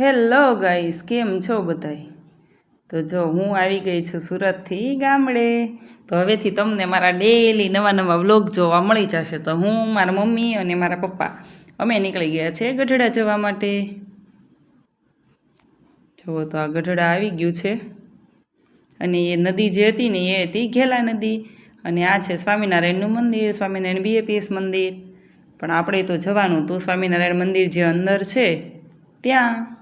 Hello guys, કેમ છો બધાય? તો જો હું આવી ગઈ છું સુરતથી ગામડે. તો હવેથી તમને મારા ડેલી નવા નવા વ્લોગ જોવા મળી જશે. તો હું, મારા મમ્મી અને મારા પપ્પા, અમે નીકળી ગયા છે ગઢડા જવા માટે. જુઓ તો આ ગઢડા આવી ગયું છે. અને એ નદી જે હતી ને, એ હતી ઘેલા નદી. અને આ છે સ્વામિનારાયણનું મંદિર, સ્વામિનારાયણ બીએપીએસ મંદિર. પણ આપણે તો જવાનું હતું સ્વામિનારાયણ મંદિર જે અંદર છે, ત્યાં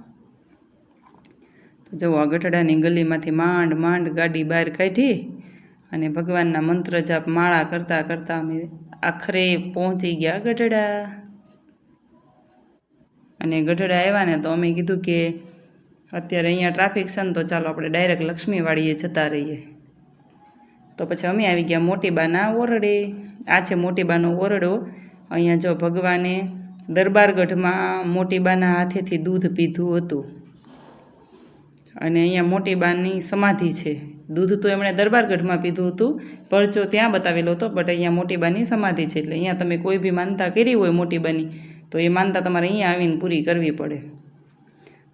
તો જુઓ આ ગઢડાની ગલીમાંથી માંડ માંડ ગાડી બહાર કાઢી અને ભગવાનના મંત્ર જાપ માળા કરતાં કરતાં અમે આખરે પહોંચી ગયા ગઢડા. અને ગઢડા આવ્યા ને તો અમે કીધું કે અત્યારે અહીંયા ટ્રાફિક છે ને તો ચાલો આપણે ડાયરેક્ટ લક્ષ્મીવાડીએ જતા રહીએ. તો પછી અમે આવી ગયા મોટીબાના ઓરડે. આ છે મોટીબાનો ઓરડો. અહીંયા જો ભગવાને દરબારગઢમાં મોટીબાના હાથેથી દૂધ પીધું હતું. અને અહીંયા મોટી બાની સમાધિ છે. દૂધ તો એમણે દરબારગઢમાં પીધું હતું, પરચો ત્યાં બતાવેલો હતો બટ અહીંયા મોટીબાની સમાધિ છે એટલે અહીંયા તમે કોઈ બી માનતા કરી હોય મોટીબાની તો એ માનતા તમારે અહીંયા આવીને પૂરી કરવી પડે.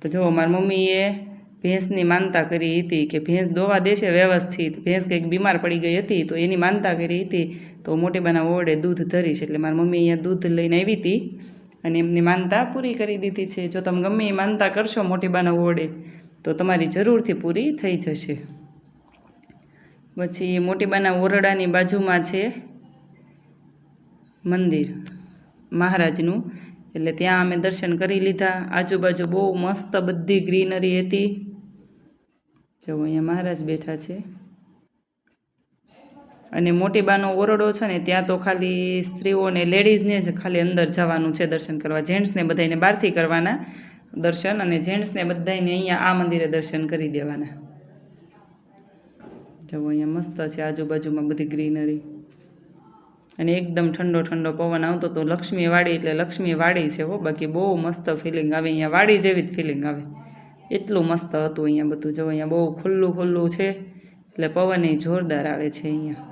તો જુઓ, મારી મમ્મીએ ભેંસની માનતા કરી હતી કે ભેંસ દોવા દેશે વ્યવસ્થિત, ભેંસ કંઈક બીમાર પડી ગઈ હતી, તો એની માનતા કરી હતી, તો મોટીબાના ઓરડે દૂધ ધરીશ એટલે મારી મમ્મી અહીંયા દૂધ લઈને આવી હતી અને એમની માનતા પૂરી કરી દીધી છે. જો તમે ગમે એ માનતા કરશો મોટીબાના ઓરડે તો તમારી જરૂરથી પૂરી થઈ જશે. પછી મોટીબાના ઓરડાની બાજુમાં છે મંદિર, મહારાજનું. એટલે ત્યાં અમે દર્શન કરી લીધા. આજુબાજુ બહુ મસ્ત બધી ગ્રીનરી હતી. જો અહીંયા મહારાજ બેઠા છે. અને મોટીબાનો ઓરડો છે ને, ત્યાં તો ખાલી સ્ત્રીઓને લેડીઝને જ ખાલી અંદર જવાનું છે દર્શન કરવા. જેન્ટ્સને બધાને બહારથી કરવાના. દર્શન અને જેન્ટ્સને બધાને અહીંયા આ મંદિરે દર્શન કરી દેવાના. જવો અહીંયા મસ્ત છે આજુબાજુમાં બધી ગ્રીનરી. અને એકદમ ઠંડો ઠંડો પવન આવતો તો લક્ષ્મી વાડી એટલે લક્ષ્મી વાડી છે હો, બાકી બહુ મસ્ત ફિલિંગ આવે. અહીંયા વાડી જેવી જ ફિલિંગ આવે. એટલું મસ્ત હતું અહીંયા બધું. જો અહીંયા બહુ ખુલ્લું ખુલ્લું છે. એટલે પવન એ જોરદાર આવે છે અહીંયા.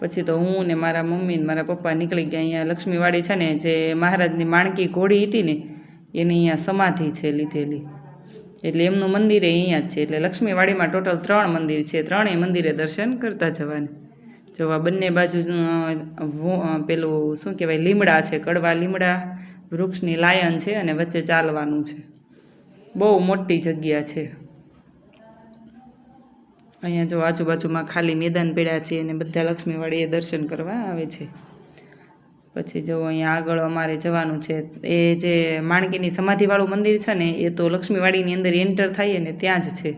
પછી તો હું ને મારા મમ્મી ને મારા પપ્પા નીકળી ગયા અહીંયા લક્ષ્મીવાડી છે ને, જે મહારાજની માણકી ઘોડી હતી ને એની અહીંયા સમાધિ છે લીધેલી. એટલે એમનું મંદિર અહીંયા જ છે. એટલે લક્ષ્મીવાડીમાં ટોટલ ત્રણ મંદિર છે. ત્રણેય મંદિરે દર્શન કરતા જવાને. જો આ બંને બાજુ પેલું શું કહેવાય, લીમડા છે. કડવા લીમડા, વૃક્ષની લાયન છે અને વચ્ચે ચાલવાનું છે. બહુ મોટી જગ્યા છે. અહીંયા જો આજુબાજુમાં ખાલી મેદાન પડ્યા છે અને બધા લક્ષ્મીવાડીએ દર્શન કરવા આવે છે. પછી જો અહીંયા આગળ અમારે જવાનું છે, એ જે માણકીની સમાધિવાળું મંદિર છે ને, એ તો લક્ષ્મીવાડીની અંદર એન્ટર થઈએ ને ત્યાં જ છે.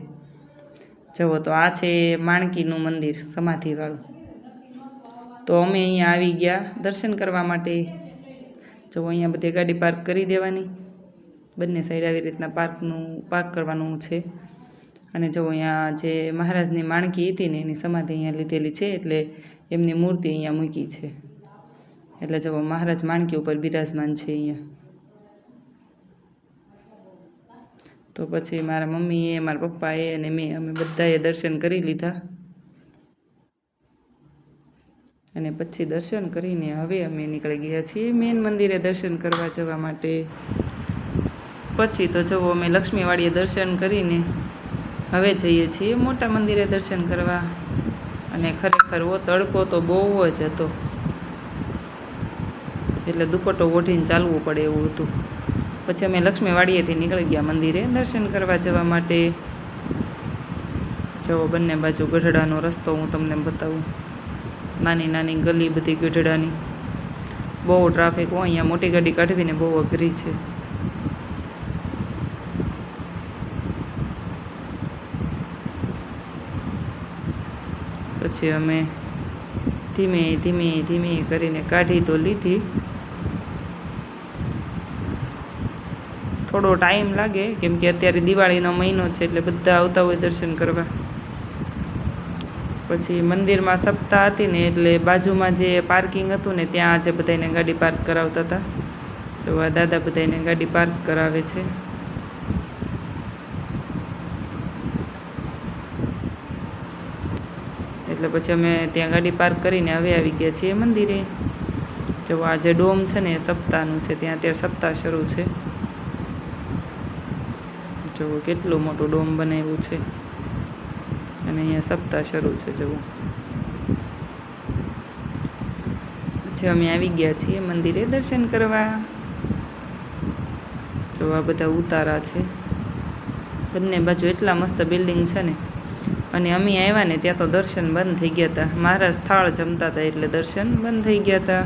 જવો તો આ છે માણકીનું મંદિર, સમાધિવાળું. તો અમે અહીંયા આવી ગયા દર્શન કરવા માટે. જો અહીંયા બધી ગાડી પાર્ક કરી દેવાની. બંને સાઈડ આવી રીતના પાર્કનું પાર્ક કરવાનું છે. અને જો અહીંયા જે મહારાજની માણકી હતી ને, એની સમાધિ અહીંયા લીધેલી છે, એટલે એમની મૂર્તિ અહીંયા મૂકી છે. એટલે જો મહારાજ માણકી ઉપર બિરાજમાન છે અહીંયા. તો પછી મારા મમ્મીએ, મારા પપ્પાએ અને મેં, અમે બધાએ દર્શન કરી લીધા. અને પછી દર્શન કરીને હવે અમે નીકળી ગયા છીએ મેન મંદિરે દર્શન કરવા જવા માટે. પછી તો જવો અમે લક્ષ્મીવાડીએ દર્શન કરીને હવે જઈએ છીએ મોટા મંદિરે દર્શન કરવા. અને ખરેખર ઓ તડકો તો બહુ જ હતો. એટલે દુપટ્ટો ઓઢીને ચાલવું પડે એવું હતું. પછી અમે લક્ષ્મીવાડીએથી નીકળી ગયા મંદિરે દર્શન કરવા જવા માટે. જો બંને બાજુ ગઢડાનો રસ્તો હું તમને બતાવું. નાની નાની ગલી બધી ગઢડાની. બહુ ટ્રાફિક હોય, અહીંયા મોટી ગાડી કાઢવીને બહુ અઘરી છે. પછી અમે ધીમે ધીમે ધીમે કરીને કાઢી તો લીધી. થોડો ટાઈમ લાગે, કેમ કે અત્યારે દિવાળીનો મહિનો છે એટલે બધા આવતા હોય દર્શન કરવા. પછી મંદિરમાં સપ્તાહ હતી ને એટલે બાજુમાં જે પાર્કિંગ હતું ને ત્યાં આજે બધાને ગાડી પાર્ક કરાવતા હતા. જોવા દાદા બધાને ગાડી પાર્ક કરાવે છે. એટલે પછી અમે ત્યાં ગાડી પાર્ક કરીને હવે આવી ગયા છીએ મંદિરે. જો આ જે ડોમ છે ને એ સપ્તાહનું છે, ત્યાં અત્યારે સપ્તાહ શરૂ છે. જુઓ, કેટલું મોટું ડોમ બનાવ્યું છે. અને અહીંયા સપ્તાહ શરૂ છે, જુઓ. પછી અમે આવી ગયા છીએ મંદિરે દર્શન કરવા. જો આ બધા ઉતારા છે. બંને બાજુ એટલા મસ્ત બિલ્ડિંગ છે ને. અને અમે આવ્યા ને ત્યાં તો દર્શન બંધ થઈ ગયા હતા. મહારાજ થાળ જમતા હતા એટલે દર્શન બંધ થઈ ગયા હતા.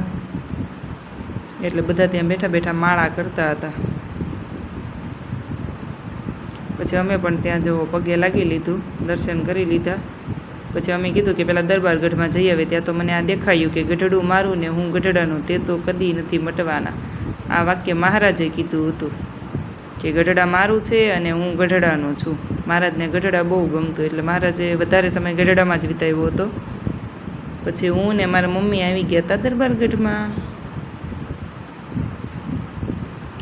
એટલે બધા ત્યાં બેઠા બેઠા માળા કરતા હતા. પછી અમે પણ ત્યાં જવો પગે લાગી લીધું, દર્શન કરી લીધા. પછી અમે કીધું કે પેલા દરબારગઢમાં જઈ આવે, ત્યાં તો મને આ દેખાયું કે ગઢડું મારું ને હું ગઢડાનું, તે તો કદી નથી મટવાના. આ વાક્ય મહારાજે કીધું હતું કે ગઢડા મારું છે અને હું ગઢડાનો છું. મહારાજને ગઢડા બહુ ગમતું, એટલે મહારાજે વધારે સમય ગઢડામાં જ વિતાવ્યો હતો. પછી હું ને મારા મમ્મી આવી ગયા હતા દરબારગઢમાં.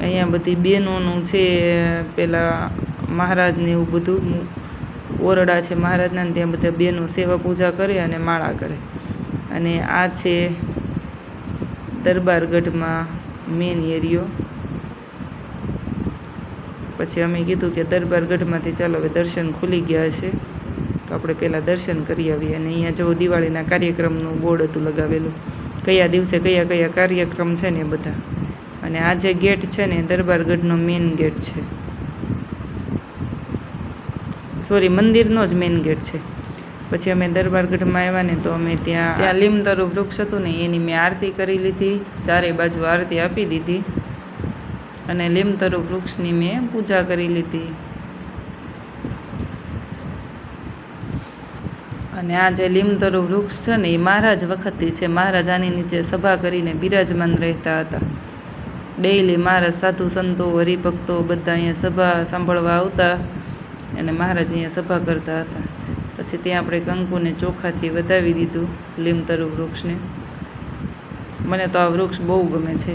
અહીંયા બધી બહેનોનું છે, પેલા મહારાજને એવું બધું ઓરડા છે મહારાજના ત્યાં બધા બહેનો સેવા પૂજા કરે અને માળા કરે. અને આ છે દરબારગઢમાં મેન એરિયો પછી અમે કીધું કે દરબારગઢમાંથી ચાલો હવે દર્શન ખુલી ગયા છે. તો આપણે પહેલાં દર્શન કરી આવીએ અને અહીંયા જો દિવાળીના કાર્યક્રમનું બોર્ડ હતું લગાવેલું. કયા દિવસે કયા કયા કાર્યક્રમ છે ને બધા. અને આ જે ગેટ છે ને દરબારગઢનો મેઇન ગેટ છે. સોરી, મંદિરનો જ મેઇન ગેટ છે. પછી અમે દરબારગઢમાં આવ્યા ને તો અમે ત્યાં ત્યાં લીમતરુ વૃક્ષ હતું ને, એની મેં આરતી કરી લીધી, ચારે બાજુ આરતી આપી દીધી. અને લીમતરુ વૃક્ષની મેં પૂજા કરી લીધી. અને આ જે લીમતરુ વૃક્ષ છે ને, એ મહારાજ વખતથી છે. મહારાજાની નીચે સભા કરીને બિરાજમાન રહેતા હતા. ડેઈલી મહારાજ સાધુ સંતો, હરિભક્તો બધા અહીંયા સભા સાંભળવા આવતા. અને મહારાજ અહીંયા સભા કરતા હતા. પછી ત્યાં આપણે કંકુને ચોખાથી વધાવી દીધું લીમતરુ વૃક્ષને. મને તો આ વૃક્ષ બહુ ગમે છે.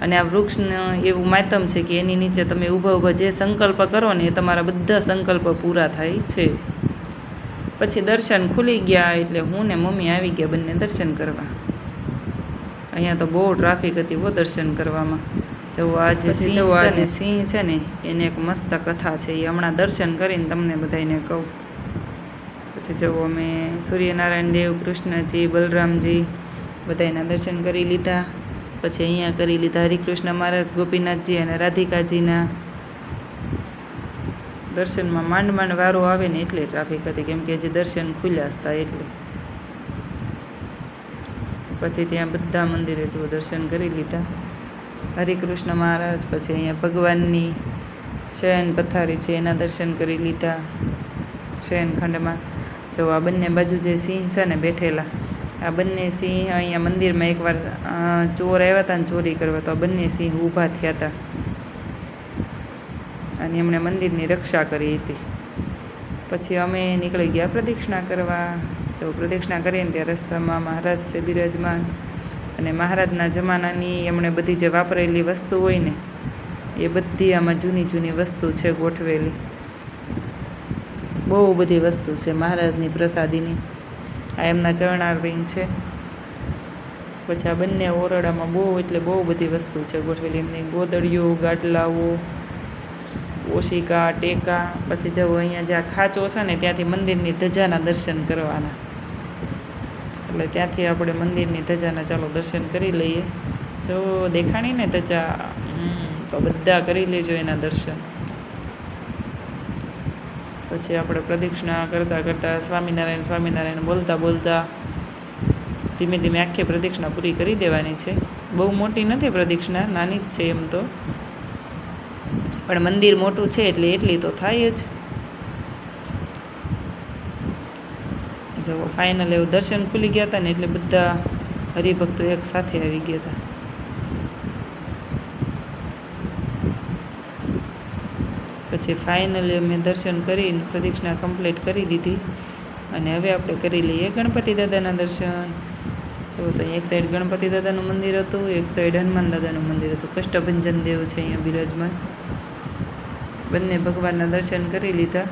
અને આ વૃક્ષનું એવું માતમ છે કે એની નીચે તમે ઊભા ઊભા જે સંકલ્પ કરો ને એ તમારા બધા સંકલ્પ પૂરા થાય છે. પછી દર્શન ખુલી ગયા એટલે હું ને મમ્મી આવી ગયા બંને દર્શન કરવા. અહીંયા તો બહુ ટ્રાફિક હતી બહુ દર્શન કરવામાં. જવો જે સિંહ જે સિંહ છે ને, એને એક મસ્ત કથા છે. એ હમણાં દર્શન કરીને તમને બધાને કહું. પછી જવો અમે સૂર્યનારાયણ દેવ, કૃષ્ણજી, બલરામજી બધાના દર્શન કરી લીધા. પછી અહીંયા કરી લીધા હરિકૃષ્ણ મહારાજ, ગોપીનાથજી અને રાધિકાજીના. દર્શનમાં માંડ માંડ વારો આવે ને એટલે ટ્રાફિક હતી. કેમ કે જે દર્શન ખુલ્યા હતા એટલે. પછી ત્યાં બધા મંદિરે જો દર્શન કરી લીધા. હરિકૃષ્ણ મહારાજ, પછી અહીંયા ભગવાનની શયન પથારી છે, એના દર્શન કરી લીધા શયનખંડમાં જો આ બંને બાજુ જે સિંહ છે ને બેઠેલા, આ બંને સિંહ અહીંયા મંદિરમાં એકવાર ચોર આવ્યા હતા ને ચોરી કરવા, તો આ બંને સિંહ ઊભા થયા હતા અને એમણે મંદિરની રક્ષા કરી હતી. પછી અમે નીકળી ગયા પ્રદક્ષિણા કરવા. જો પ્રદક્ષિણા કરીને ત્યાં રસ્તામાં મહારાજ છે બિરાજમાન. અને મહારાજના જમાનાની એમણે બધી જે વાપરેલી વસ્તુ હોય ને, એ બધી આમાં જૂની જૂની વસ્તુ છે ગોઠવેલી. બહુ બધી વસ્તુ છે મહારાજની પ્રસાદીની. આ એમના ચરણારવિંદ છે. પછી આ બંને ઓરડામાં બહુ એટલે બહુ બધી વસ્તુ છે ગોઠવેલી. એમની ગોદડીઓ ગાટલાઓ ઓશિકા, ટેકા, પછી જવું અહીંયા જ્યાં ખાંચો છે ને ત્યાંથી મંદિરની ધજાના દર્શન કરવાના. એટલે ત્યાંથી આપણે મંદિરની ધજાના ચાલો દર્શન કરી લઈએ. જો દેખાણી ને ધજા તો બધા કરી લેજો એના દર્શન. પછી આપણે પ્રદક્ષિણા કરતાં કરતાં સ્વામિનારાયણ સ્વામિનારાયણ બોલતા બોલતા ધીમે ધીમે આખી પ્રદક્ષિણા પૂરી કરી દેવાની છે. બહુ મોટી નથી પ્રદક્ષિણા, નાની જ છે એમ તો. પણ મંદિર મોટું છે એટલે એટલી તો થાય જ. જો ફાઇનલ એવું દર્શન ખુલી ગયા હતા ને એટલે બધા હરિભક્તો એક સાથે આવી ગયા હતા પછી ફાઇનલી અમે દર્શન કરીને પ્રદક્ષિણા કમ્પ્લીટ કરી દીધી અને હવે આપણે કરી લઈએ ગણપતિ દાદાના દર્શન. જો તો એક સાઈડ ગણપતિ દાદાનું મંદિર હતું, એક સાઈડ હનુમાન દાદાનું મંદિર હતું. કષ્ટભંજન દેવ છે અહીંયા બિરાજમાન. બંને ભગવાનના દર્શન કરી લીધા.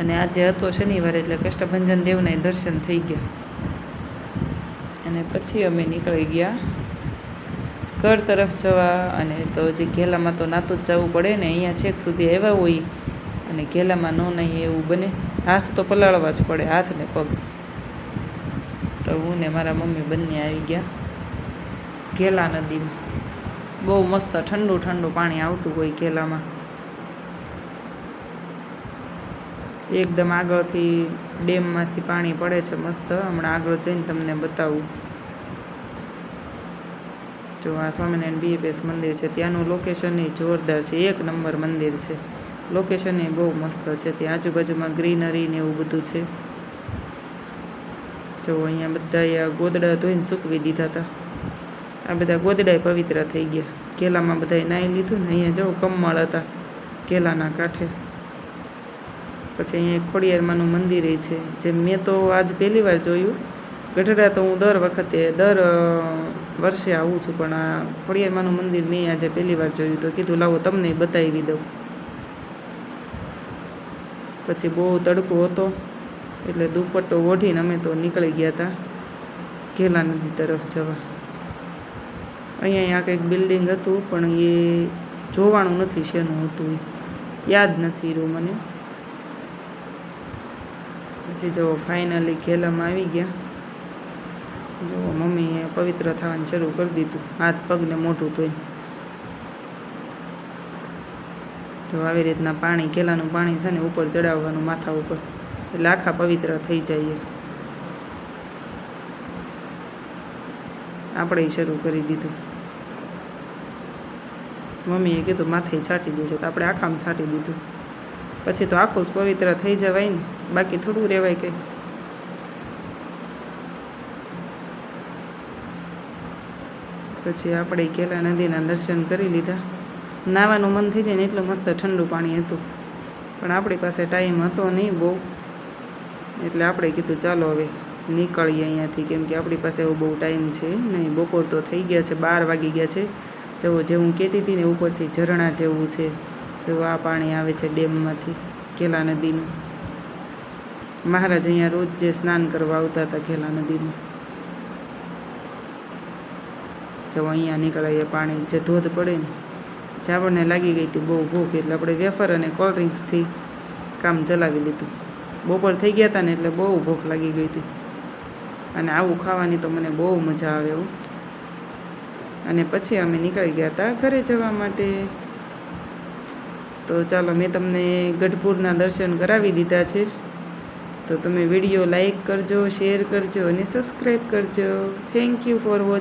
અને આજે હતો શનિવાર એટલે કષ્ટભંજન દેવના દર્શન થઈ ગયા. અને પછી અમે નીકળી ગયા ઘર તરફ જવા અને તો જે ઘેલામાં તો નાતું જ જવું પડે ને અહીંયા છેક સુધી આવ્યા હોય અને ઘેલામાં ન નહીં એવું બને. હાથ તો પલાળવા જ પડે, હાથ ને પગ. તો હું ને મારા મમ્મી બંને આવી ગયા ઘેલા નદીમાં. બહુ મસ્ત ઠંડુ ઠંડુ પાણી આવતું હોય ઘેલામાં. એકદમ આગળથી ડેમમાંથી પાણી પડે છે મસ્ત. હમણાં આગળ જઈને તમને બતાવું. જો આ સ્વામિનારાયણ બીએપીએસ મંદિર છે, ત્યાંનું લોકેશન એ જોરદાર છે. એક નંબર મંદિર છે. લોકેશન એ બહુ મસ્ત છે. ત્યાં આજુબાજુમાં ગ્રીનરી ને એવું બધું છે. જો અહીંયા બધા ગોદડા ધોઈને સૂકવી દીધા હતા. આ બધા ગોદડાય પવિત્ર થઈ ગયા. કેલામાં બધાએ નાહી લીધું ને અહીંયા જો કમળ હતા, કેલાના કાંઠે. પછી અહીંયા એક ખોડિયારમાંનું મંદિર છે. જે મેં તો આજ પહેલી વાર જોયું. ગઢડા તો હું દર વખતે, દર વર્ષે આવું છું, પણ આ ખોડિયારમાંનું મંદિર મેં આજે પહેલી વાર જોયું તો કીધું, લાવો તમને બતાવી દઉં. પછી બહુ તડકો હતો, એટલે દુપટ્ટો ઓઢીને અમે તો નીકળી ગયા હતા ઘેલા નદી તરફ જવા. અહીંયા આ કંઈક બિલ્ડિંગ હતું, પણ એ જોવાનું નથી શેનું હતું યાદ નથી રહ્યું મને. પછી જો ફાઇનલી ઘેલામાં આવી ગયા. જો મમ્મીએ પવિત્ર થવાનું શરૂ કરી દીધું. હાથ પગને મોઢું ધોઈને. જો આવી રીતના પાણી કેલાનું પાણી છે ને ઉપર ચડાવવાનું માથા ઉપર. એટલે આખા પવિત્ર થઈ જઈએ. આપણે શરૂ કરી દીધું. મમ્મીએ કીધું, માથે છાંટી દેજો. તો આપણે આખામાં છાંટી દીધું. પછી તો આખું જ પવિત્ર થઈ જવાય ને. બાકી થોડું રહેવાય કે. પછી આપણે કેલા નદીના દર્શન કરી લીધા. નાવાનું મન થઈ જાય ને એટલું મસ્ત ઠંડુ પાણી હતું. પણ આપણી પાસે ટાઈમ હતો નહીં બહુ. એટલે આપણે કીધું ચાલો હવે નીકળીએ અહીંયાથી, કેમ કે આપણી પાસે એવો બહુ ટાઈમ છે નહીં. બપોર તો થઈ ગયા છે, બાર વાગી ગયા છે. જેવું જે હું કહેતી હતી ને ઉપરથી ઝરણા જેવું છે. જેવું આ પાણી આવે છે ડેમમાંથી કેલા નદીનું. મહારાજ અહીંયા રોજ જે સ્નાન કરવા આવતા હતા કેલા નદીમાં. જો અહીંયા નીકળાય પાણી, જે ધોધ પડે ને ચાવડને લાગી ગઈ હતી, બહુ ભૂખ, એટલે આપણે વેફર અને કોલ્ડ ડ્રિંક્સથી કામ ચલાવી લીધું. બપોર થઈ ગયા હતા ને, એટલે બહુ ભૂખ લાગી ગઈ હતી. અને આવું ખાવાની તો મને બહુ મજા આવે એવું અને પછી અમે નીકળી ગયા હતા ઘરે જવા માટે. તો ચાલો મેં તમને ગઢપુરના દર્શન કરાવી દીધા છે. તો તમે વીડિયો લાઈક કરજો, શેર કરજો અને સબસ્ક્રાઈબ કરજો. Thank you for watch